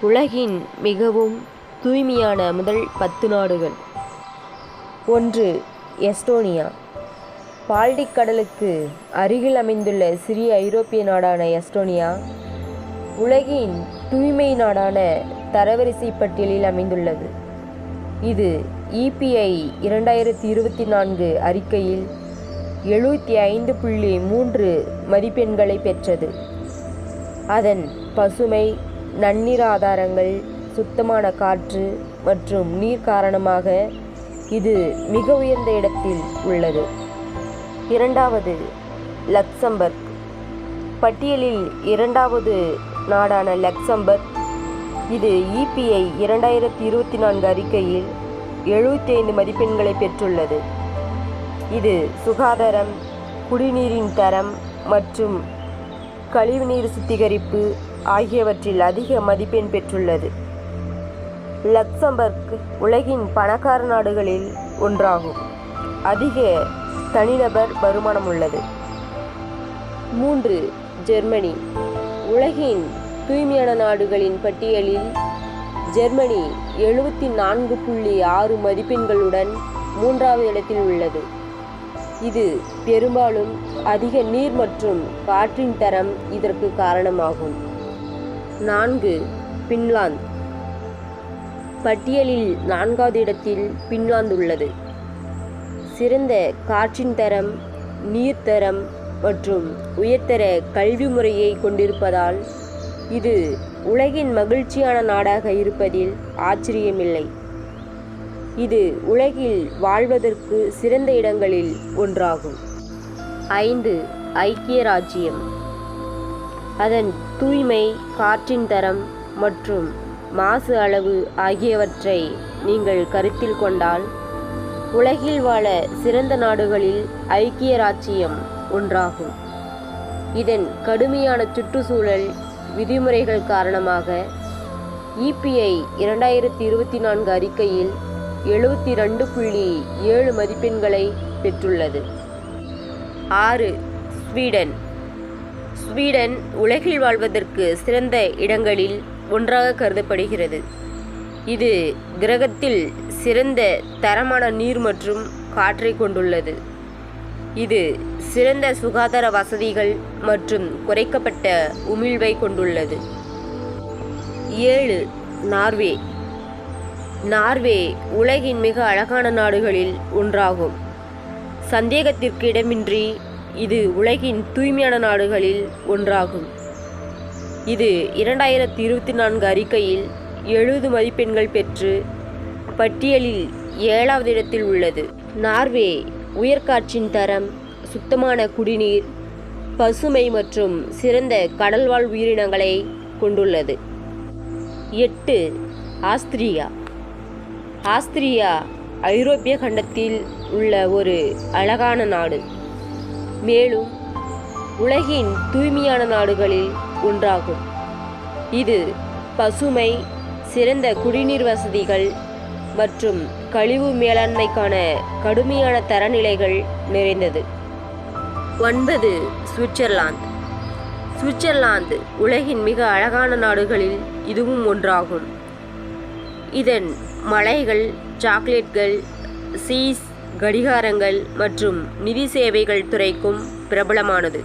உலகின் மிகவும் தூய்மையான முதல் பத்து நாடுகள். ஒன்று எஸ்டோனியா. பால்டிக் கடலுக்கு அருகில் அமைந்துள்ள சிறிய ஐரோப்பிய நாடான எஸ்டோனியா உலகின் தூய்மை நாடான தரவரிசை பட்டியலில் அமைந்துள்ளது. இது இபிஐ இரண்டாயிரத்தி இருபத்தி நான்கு அறிக்கையில் எழுபத்தி ஐந்து புள்ளி மூன்று மதிப்பெண்களை பெற்றது. அதன் பசுமை நன்னீர் ஆதாரங்கள் சுத்தமான காற்று மற்றும் நீர் காரணமாக இது மிக உயர்ந்த இடத்தில் உள்ளது. இரண்டாவது லக்சம்பர்க். பட்டியலில் இரண்டாவது நாடான லக்சம்பர்க். இது இபிஐ இரண்டாயிரத்தி இருபத்தி நான்கு அறிக்கையில் எழுபத்தி ஐந்து மதிப்பெண்களை பெற்றுள்ளது. இது சுகாதாரம் குடிநீரின் தரம் மற்றும் கழிவுநீர் சுத்திகரிப்பு ஆகியவற்றில் அதிக மதிப்பெண் பெற்றுள்ளது. லக்சம்பர்க் உலகின் பணக்கார நாடுகளில் ஒன்றாகும். அதிக தனிநபர் வருமானம் உள்ளது மூன்று ஜெர்மனி. உலகின் தூய்மையான நாடுகளின் பட்டியலில் ஜெர்மனி எழுபத்தி நான்கு புள்ளி ஆறு மதிப்பெண்களுடன் மூன்றாவது இடத்தில் உள்ளது. இது பெரும்பாலும் அதிக நீர் மற்றும் காற்றின் தரம் இதற்கு காரணமாகும். நான்கு பின்லாந்து. பட்டியலில் நான்காவது இடத்தில் பின்லாந்து உள்ளது. சிறந்த காற்றின் தரம் நீர்த்தரம் மற்றும் உயர்தர கல்வி முறையை கொண்டிருப்பதால் இது உலகின் மகிழ்ச்சியான நாடாக இருப்பதில் ஆச்சரியமில்லை. இது உலகில் வாழ்வதற்கு சிறந்த இடங்களில் ஒன்றாகும். ஐந்து ஐக்கிய ராஜ்யம். அதன் தூய்மை காற்றின் தரம் மற்றும் மாசு அளவு ஆகியவற்றை நீங்கள் கருத்தில் கொண்டால் உலகில் வாழ சிறந்த நாடுகளில் ஐக்கிய ராச்சியம் ஒன்றாகும். இதன் கடுமையான சுற்றுச்சூழல் விதிமுறைகள் காரணமாக இபிஐ இரண்டாயிரத்தி இருபத்தி நான்கு அறிக்கையில் எழுபத்தி ரெண்டு புள்ளி ஏழு மதிப்பெண்களை பெற்றுள்ளது. ஆறு ஸ்வீடன். ஸ்வீடன் உலகில் வாழ்வதற்கு சிறந்த இடங்களில் ஒன்றாக கருதப்படுகிறது. இது கிரகத்தில் சிறந்த தரமான நீர் மற்றும் காற்றை கொண்டுள்ளது. இது சிறந்த சுகாதார வசதிகள் மற்றும் குறைக்கப்பட்ட உமிழ்வை கொண்டுள்ளது. ஏழு நார்வே. நார்வே உலகின் மிக அழகான நாடுகளில் ஒன்றாகும். சந்தேகத்திற்கு இடமின்றி இது உலகின் தூய்மையான நாடுகளில் ஒன்றாகும். இது இரண்டாயிரத்தி இருபத்தி நான்கு அறிக்கையில் எழுபது மதிப்பெண்கள் பெற்று பட்டியலில் ஏழாவது இடத்தில் உள்ளது. நார்வே உயர்காற்றின் தரம் சுத்தமான குடிநீர் பசுமை மற்றும் சிறந்த கடல்வாழ் உயிரினங்களை கொண்டுள்ளது. எட்டு ஆஸ்திரியா. ஆஸ்திரியா ஐரோப்பிய கண்டத்தில் உள்ள ஒரு அழகான நாடு. மேலும் உலகின் தூய்மையான நாடுகளில் ஒன்றாகும். இது பசுமை சிறந்த குடிநீர் வசதிகள் மற்றும் கழிவு மேலாண்மைக்கான கடுமையான தரநிலைகள் நிறைந்தது. ஒன்பது சுவிட்சர்லாந்து. சுவிட்சர்லாந்து உலகின் மிக அழகான நாடுகளில் இதுவும் ஒன்றாகும். இதன் மலைகள் சாக்லேட்கள் சீஸ் கடிகாரங்கள் மற்றும் நிதி சேவைகள் துறைக்கும் பிரபலமானது.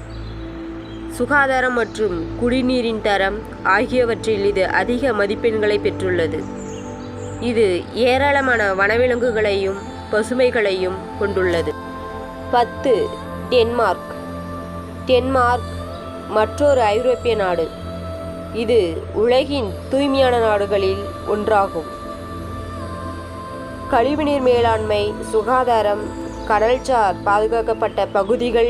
சுகாதாரம் மற்றும் குடிநீரின் தரம் ஆகியவற்றில் இது அதிக மதிப்பெண்களை பெற்றுள்ளது. இது ஏராளமான வனவிலங்குகளையும் பசுமைகளையும் கொண்டுள்ளது. பத்து டென்மார்க். டென்மார்க் மற்றொரு ஐரோப்பிய நாடு. இது உலகின் தூய்மையான நாடுகளில் ஒன்றாகும். கழிவுநீர் மேலாண்மை சுகாதாரம் கடல்சார் பாதுகாக்கப்பட்ட பகுதிகள்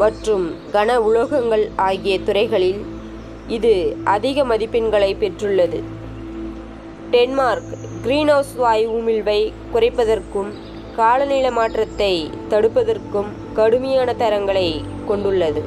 மற்றும் கன உலோகங்கள் ஆகிய துறைகளில் இது அதிக மதிப்பெண்களை பெற்றுள்ளது. டென்மார்க் கிரீன்ஹவுஸ் வாயு உமிழ்வை குறைப்பதற்கும் காலநிலை மாற்றத்தை தடுப்பதற்கும் கடுமையான தரங்களை கொண்டுள்ளது.